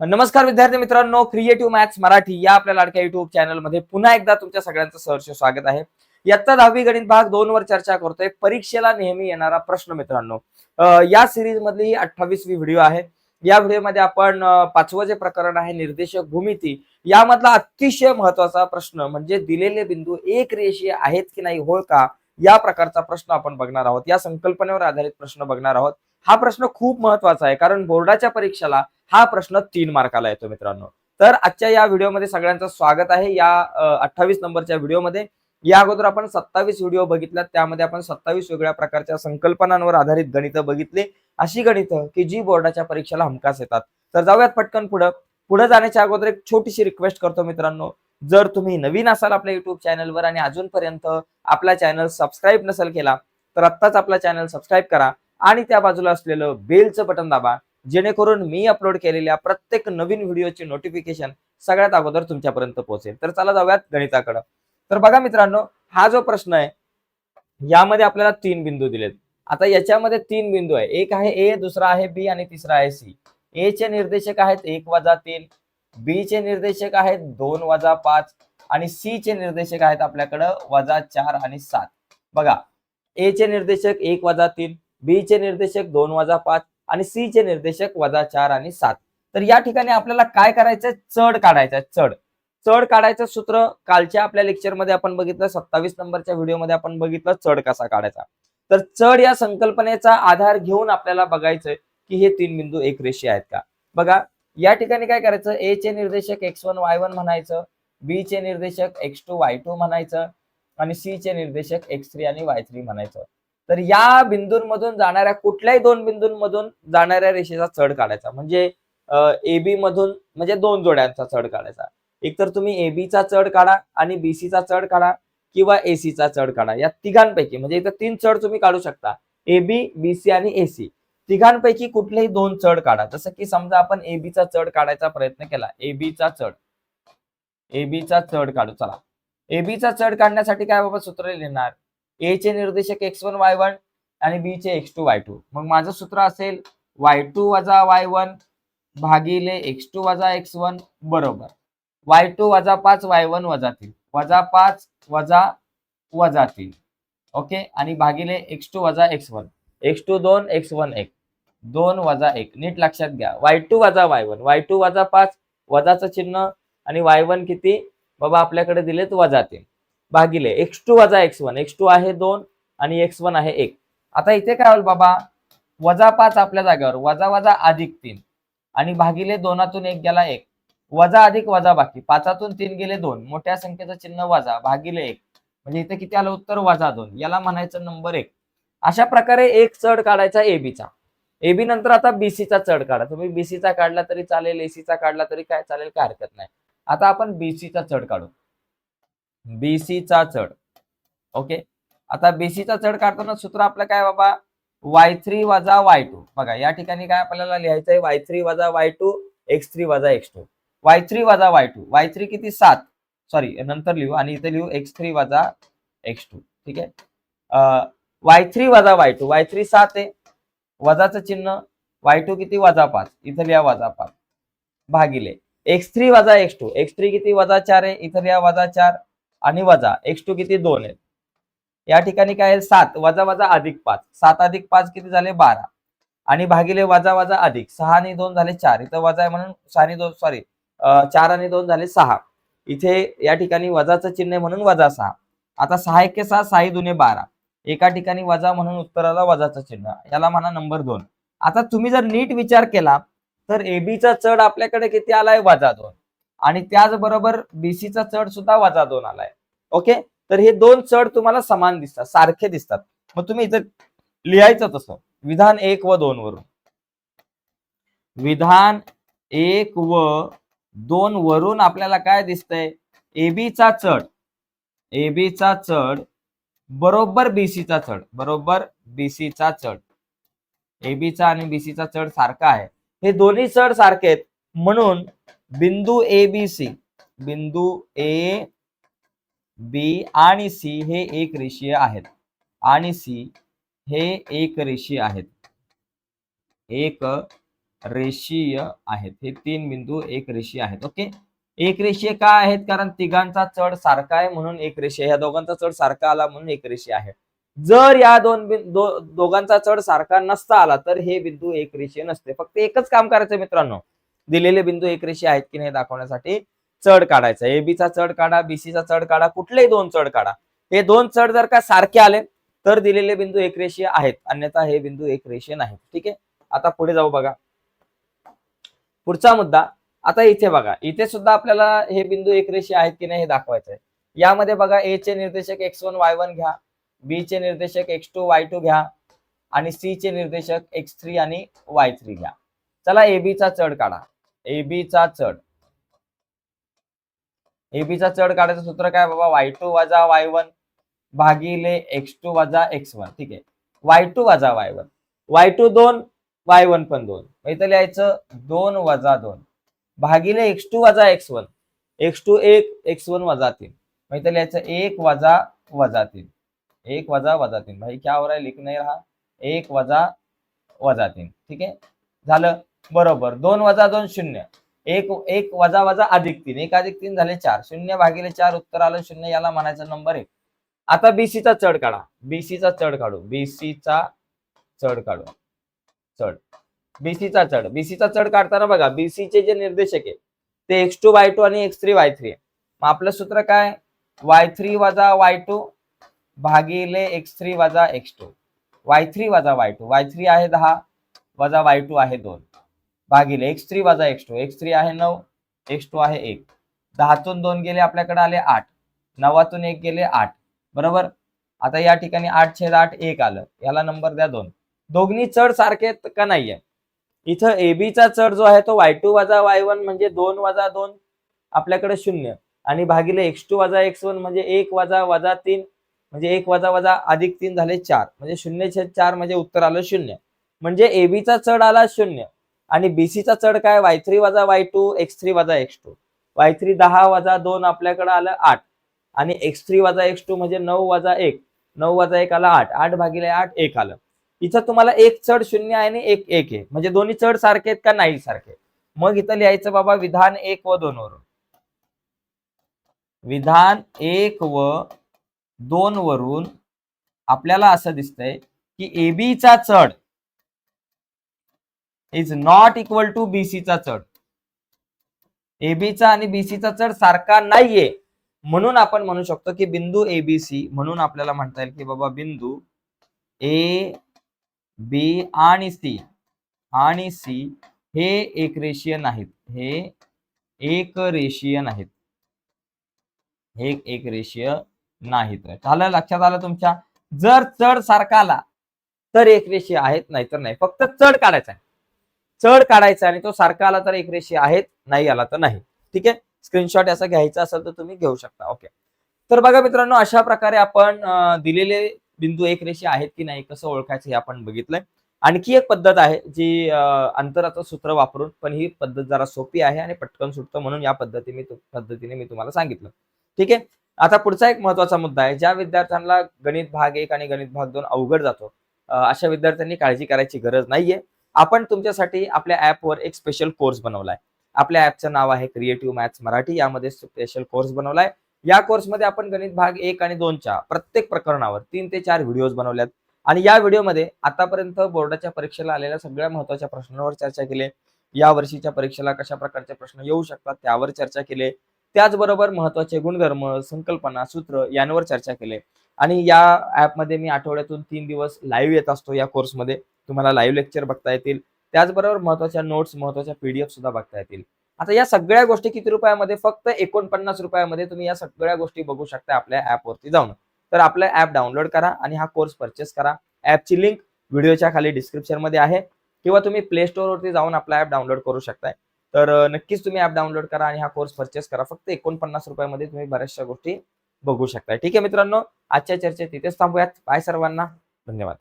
नमस्कार विद्यार्थी मित्रांनो क्रिएटिव्ह मॅथ्स मराठी या आपल्या लाडक्या युट्यूब चॅनलमध्ये पुन्हा एकदा तुमच्या सगळ्यांचं सहर्ष स्वागत आहे. इयत्ता दहावी गणित भाग दोन वर चर्चा करतोय. परीक्षेला नेहमी येणारा प्रश्न मित्रांनो. या सिरीज मधली ही अठ्ठावीसवी व्हिडिओ आहे. या व्हिडिओमध्ये आपण पाचवं जे प्रकरण आहे निर्देशक भूमिती यामधला अतिशय महत्त्वाचा प्रश्न म्हणजे दिलेले बिंदू एक रेषीय आहेत की नाही होळ का या प्रकारचा प्रश्न आपण बघणार आहोत. या संकल्पनेवर आधारित प्रश्न बघणार आहोत. हा प्रश्न खूप महत्त्वाचा आहे कारण बोर्डाच्या परीक्षेला हा प्रश्न तीन मार्काला येतो मित्रांनो. तर आजच्या या व्हिडिओमध्ये सगळ्यांचं स्वागत आहे. या अठ्ठावीस नंबरच्या व्हिडिओमध्ये. या अगोदर आपण सत्तावीस व्हिडिओ बघितल्यात. त्यामध्ये आपण सत्तावीस वेगळ्या प्रकारच्या संकल्पनांवर आधारित गणितं बघितली. अशी गणितं की जी बोर्डाच्या परीक्षेला हमखास येतात. तर जाऊयात पटकन पुढं. पुढे जाण्याच्या अगोदर एक छोटीशी रिक्वेस्ट करतो मित्रांनो. जर तुम्ही नवीन असाल आपल्या युट्यूब चॅनलवर आणि अजूनपर्यंत आपला चॅनल सबस्क्राईब नसेल केला तर आत्ताच आपला चॅनल सबस्क्राईब करा. आणि त्या बाजूला असलेलं बेलचं बटन दाबा. जेणेकरून मी अपलोड केलेल्या प्रत्येक नवीन व्हिडिओची नोटिफिकेशन सगळ्यात अगोदर तुमच्यापर्यंत पोहोचेल. तर चला जाऊयात गणिताकडं. तर बघा मित्रांनो हा जो प्रश्न आहे यामध्ये आपल्याला तीन बिंदू दिलेत. आता याच्यामध्ये तीन बिंदू आहे. एक आहे ए दुसरा आहे बी आणि तिसरा आहे सी ए चे निर्देशक आहेत एक वजा तीन. बी चे निर्देशक आहेत दोन वजा पाच. आणि सी चे निर्देशक आहेत आपल्याकडं वजा चार आणि सात. बघा ए चे निर्देशक एक वजा तीन. बी चे निर्देशक दोन वजा पाच आणि सी चे निर्देशक वजा चार आणि सात. तर या ठिकाणी आपल्याला काय करायचंय? चढ काढायचा चढ. चढ काढायचं सूत्र कालच्या आपल्या लेक्चरमध्ये आपण बघितलं सत्तावीस नंबरच्या व्हिडिओमध्ये आपण बघितलं चढ कसा काढायचा. तर चढ या संकल्पनेचा आधार घेऊन आपल्याला बघायचंय की हे तीन बिंदू एक रेषे आहेत का? बघा या ठिकाणी काय करायचं? ए चे निर्देशक एक्स वन वाय वन म्हणायचं. बी चे निर्देशक एक्स टू वाय टू म्हणायचं. आणि सी चे निर्देशक एक्स थ्री आणि वाय थ्री म्हणायचं. तर या बिंदूंमधून जाणाऱ्या कुठल्याही दोन बिंदूंमधून जाणाऱ्या रेषेचा चढ काढायचा. म्हणजे ए बी मधून म्हणजे दोन जोड्यांचा चढ काढायचा. एक तर तुम्ही ए बी चा चढ काढा आणि BC चा चढ काढा किंवा AC चा चढ काढा. या तिघांपैकी म्हणजे इथं तीन चढ तुम्ही काढू शकता. ए बी बीसी आणि एसी तिघांपैकी कुठलेही दोन चढ काढा. जसं की समजा आपण ए बी चा चढ काढायचा प्रयत्न केला. ए बी चा चढ. ए बी चा चढ काढू. चला. ए बी चा चढ काढण्यासाठी काय बाबा सूत्र लिहिणार? ए चे निर्देशक एक्स वन वाय वन आणि बी चे एक्स टू वाय टू मग माझं सूत्र असेल वाय टू वजा वाय वन भागिले एक्स टू वजा एक्स वन बरोबर. वाय टू वजा पाच वाय वन वजा तीन. वजा पाच वजा वजा तीन. ओके? आणि भागिले एक्स टू वजा एक्स वन एक्स टू दोन एक्स वन एक. दोन वजा एक. नीट लक्षात घ्या. वाय टू वजा वाय वन वाय टू वजा पाच वजाचं चिन्ह आणि वाय वन किती? बाबा आपल्याकडे दिलेत वजा तीन. भागिले एक्स टू वजा एक्स वन. एक्स टू आहे दोन आणि एक्स वन आहे एक. आता इथे काय होईल बाबा? वजा पाच आपल्या जागेवर. वजा वजा अधिक तीन. आणि भागिले दोनातून एक गेला एक. वजा अधिक वजा बाकी. पाचातून तीन गेले दोन. मोठ्या संख्येचं चिन्ह वजा. भागिले एक. म्हणजे इथे किती आलं? उत्तर वजा दोन. याला म्हणायचं नंबर एक. अशा प्रकारे एक चढ काढायचा एबीचा एबी नंतर आता बीसीचा चढ काढा. तुम्ही बीसीचा काढला तरी चालेल एसीचा काढला तरी काय चालेल काय हरकत नाही. आता आपण बीसीचा चढ काढू. बीसीचा चढ. ओके आता बीसीचा चढ काढताना सूत्र आपलं काय बाबा? वाय थ्री वजा वाय टू बघा या ठिकाणी काय आपल्याला लिहायचं आहे वाय थ्री वजा वाय टू एक्स थ्री वजा एक्स टू वाय थ्री वजा वाय टू वाय थ्री किती? सात. सॉरी नंतर लिहू आणि इथे लिहू एक्स थ्री वजा एक्स टू ठीक आहे? वाय थ्री वजा वाय टू वाय थ्री सात आहे. वजाचं चिन्ह वाय टू किती? वजा पाच. इथं लिहा वजा पाच. भागिले. एक्स थ्री वजा एक्स टू एक्स थ्री किती? वजा चार आहे. इथं लिहा वजा चार. आणि वजा एक्स टू किती दोन आहेत? या ठिकाणी काय आहे? सात वजा वजा अधिक पाच. सात अधिक पाच किती झाले? बारा. आणि भागिले वजा वजा अधिक सहा आणि दोन झाले चार. इथं वजा आहे म्हणून सहा आणि दोन सॉरी चार आणि दोन झाले सहा. इथे या ठिकाणी वजाचं चिन्ह आहे म्हणून वजा सहा. आता सहा एक सहा साई दुने बारा. एका ठिकाणी वजा म्हणून उत्तराला वजाचं चिन्ह. याला म्हणा नंबर दोन. आता तुम्ही जर नीट विचार केला तर एबीचा चढ आपल्याकडे किती आलाय? वजा दोन. आणि त्याचबरोबर बीसीचा चढ सुद्धा वजा दोन आलाय. ओके तर हे दोन चढ तुम्हाला समान दिसतात सारखे दिसतात. मग तुम्ही इथं लिहायचं तसं. विधान एक व दोन वरून. विधान एक व दोन वरून आपल्याला काय दिसतंय? एबीचा चढ. एबीचा चढ बरोबर बीसीचा चढ. बरोबर बीसीचा चढ. एबीचा आणि बीसीचा चढ सारखा आहे. हे दोन्ही चढ सारखे आहेत. म्हणून बिंदू ए बी सी बिंदू ए बी आणि सी हे एक रेषीय आहेत. आणि सी हे एक रेषीय आहेत. एक रेषीय आहेत. हे तीन बिंदू एक रेषीय आहेत. ओके? एक रेषीय का आहेत? कारण तिघांचा चढ सारखा आहे म्हणून एक रेषीय. ह्या दोघांचा चढ सारखा आला म्हणून एक रेषीय आहे. जर या दोन दो- दोघांचा चढ सारखा नसता आला तर हे बिंदू एक रेषीय नसते. फक्त एकच काम करायचं मित्रांनो. दिलेले बिंदू एक रेषी आहेत की नाही दाखवण्यासाठी? चढ काढायचा. AB चा चढ काढा बीसीचा चा चढ काढा कुठलेही दोन चढ काढा. हे दोन चढ जर का सारखे आले तर दिलेले बिंदू एक रेषीय आहेत. अन्यथा हे बिंदू एक रेषीय नाहीत. ठीक आहे? आता पुढे जाऊ बघा. पुढचा मुद्दा. आता इथे बघा. इथे सुद्धा आपल्याला हे बिंदू एक रेषीय आहेत की नाही हे दाखवायचं आहे यामध्ये बघा ए चे निर्देशक एक्स वन वाय वन घ्या. बी चे निर्देशक एक्स टू वाय टू घ्या. आणि सी चे निर्देशक एक्स थ्री आणि वाय थ्री घ्या. चला AB चा चढ काढा. एबीचा चढ. एबीचा चढ काढायचं सूत्र काय बाबा? वाय टू वजा वाय वन भागिले एक्स टू वजा एक्स वन. ठीक आहे. वाय टू वजा वाय वन. वाय टू दोन वाय वन पण दोन. इथं लिहायचं दोन वजा दोन. भागिले एक्स टू वजा एक्स वन. एक्स टू एक एक्स वन वजा तीन. मग इथं लिहायचं एक वजा वजा तीन. एक वजा वजा तीन. भाई क्या हो रहा है? लिख नाही रहा. एक वजा वजा तीन. ठीक आहे? झालं. बरोबर. दोन वजा दोन शून्य. एक एक वजा वजा अधिक तीन. एक अधिक तीन झाले चार. शून्य भागिले चार उत्तर आलं शून्य याला म्हणायचं नंबर एक. आता बीसीचा चा चढ काढा. बीसीचा चा चढ काढू. बीसीचा चा चढ काढू. चढ. बीसीचा चा चढ. बीसीचा चा चढ काढताना बघा बीसीचे चे जे निर्देशक आहे ते एक्स टू वाय टू आणि एक्स थ्री वाय थ्री आहे मग आपलं सूत्र काय? वाय थ्री वजा वाय टू भागिले एक्स थ्री वजा एक्स टू वाय थ्री वजा वाय टू वाय थ्री आहे दहा वजा वाय टू आहे दोन. भागिले. एक्स थ्री वजा एक्स टू एक्स थ्री आहे नऊ एक्स टू आहे एक. दहातून दोन गेले आपल्याकडे आले आठ. नवातून एक गेले आठ. बरोबर? आता या ठिकाणी आठ छेद आठ एक आलं. याला नंबर द्या दोन. दोघी चढ सारखे का नाहीये? इथं एबीचा चा चढ जो आहे तो वाय टू वजा वाय वन म्हणजे दोन वजा दोन आपल्याकडे शून्य. आणि भागिले एक्स टू वजा एक्स वन म्हणजे एक वजा वजा तीन म्हणजे एक वजा वजा अधिक तीन झाले चार. म्हणजे शून्य छेद चार म्हणजे उत्तर आलं शून्य. म्हणजे एबीचा चढ आला शून्य. आणि बीसीचा चढ काय? वाय थ्री वजा वाय टू एक्स थ्री वजा एक्स टू वाय थ्री दहा वजा दोन आपल्याकडे आलं आठ. आणि एक्स थ्री वजा एक्स टू म्हणजे नऊ वजा एक. नऊ वजा एक आला आठ. आठ भागिले आठ एक आलं. इथं तुम्हाला एक चढ शून्य आहे आणि एक एक आहे. म्हणजे दोन्ही चढ सारखे आहेत का नाही सारखे? मग इथं लिहायचं बाबा विधान एक व दोन वरून. विधान एक व दोन वरून आपल्याला असं दिसतंय की एबीचा चा चढ इज नॉट इक्वल टू बीसीचा चा चढ. एबीचा आणि बीसीचा चा चढ सारखा नाहीये. म्हणून आपण म्हणू शकतो की बिंदू एबीसी म्हणून आपल्याला म्हणता येईल की बाबा बिंदू ए बी आणि सी आणि सी हे एक रेषीय नाहीत. हे एक रेषीय नाहीत. हे एक रेषीय नाहीत. झालं? लक्षात आलं तुमच्या? जर चढ सारखा आला तर एक रेषीय आहेत नाहीतर नाही. फक्त चढ काढायचा आहे. चढ काढायचा आणि तो सारखा आला तर एक रेषी आहेत नाही आला तर नाही. ठीक आहे? स्क्रीनशॉट याचा घ्यायचा असेल तर तुम्ही घेऊ शकता. ओके तर बघा मित्रांनो अशा प्रकारे आपण दिलेले बिंदू एक रेषी आहेत की नाही कसं ओळखायचं हे आपण बघितलंय. आणखी एक पद्धत आहे जी अंतराचं सूत्र वापरून पण ही पद्धत जरा सोपी आहे आणि पटकन सुटतं म्हणून या पद्धतीने पद्धतीने मी तुम्हाला सांगितलं. ठीक आहे? आता पुढचा एक महत्त्वाचा मुद्दा आहे. ज्या विद्यार्थ्यांना गणित भाग एक आणि गणित भाग दोन अवघड जातो अशा विद्यार्थ्यांनी काळजी करायची गरज नाहीये. आपण तुमच्यासाठी आपल्या ऍपवर एक स्पेशल कोर्स बनवलाय. आपल्या ऍपचं नाव आहे क्रिएटिव्ह मॅथ्स मराठी. यामध्ये स्पेशल कोर्स बनवलाय. या कोर्समध्ये आपण गणित भाग एक आणि दोनच्या प्रत्येक प्रकरणावर तीन ते चार व्हिडिओज बनवल्यात. आणि या व्हिडिओमध्ये आतापर्यंत बोर्डाच्या परीक्षेला आलेल्या सगळ्या महत्त्वाच्या प्रश्नांवर चर्चा केली. या वर्षीच्या परीक्षेला कशा प्रकारचे प्रश्न येऊ शकतात त्यावर चर्चा केली. त्याचबरोबर महत्त्वाचे गुणधर्म संकल्पना सूत्र यांवर चर्चा केली. आणि या ऍपमध्ये मी आठवड्यातून तीन दिवस लाईव्ह येत असतो या कोर्समध्ये तुम्हाला लाईव्ह लेक्चर बघता येतील. त्याचबरोबर महत्त्वाच्या नोट्स महत्त्वाच्या पीडीएफ सुद्धा बघता येतील. आता या सगळ्या गोष्टी किती रुपयामध्ये? फक्त एकोणपन्नास रुपयामध्ये तुम्ही या सगळ्या गोष्टी बघू शकता आपल्या ऍपवरती जाऊन. तर आपलं ऍप डाउनलोड करा आणि हा कोर्स परचेस करा. ऍपची लिंक व्हिडिओच्या खाली डिस्क्रिप्शनमध्ये आहे. किंवा तुम्ही प्ले वरती जाऊन आपला ऍप डाउनलोड करू शकताय. तर नक्कीच तुम्ही ऍप डाउनलोड करा आणि हा कोर्स परचेस करा. फक्त एकोणपन्नास रुपयामध्ये तुम्ही बऱ्याचशा गोष्टी बघू शकताय. ठीक आहे मित्रांनो आजच्या चर्चेत तिथेच थांबूयात. बाय सर्वांना. धन्यवाद.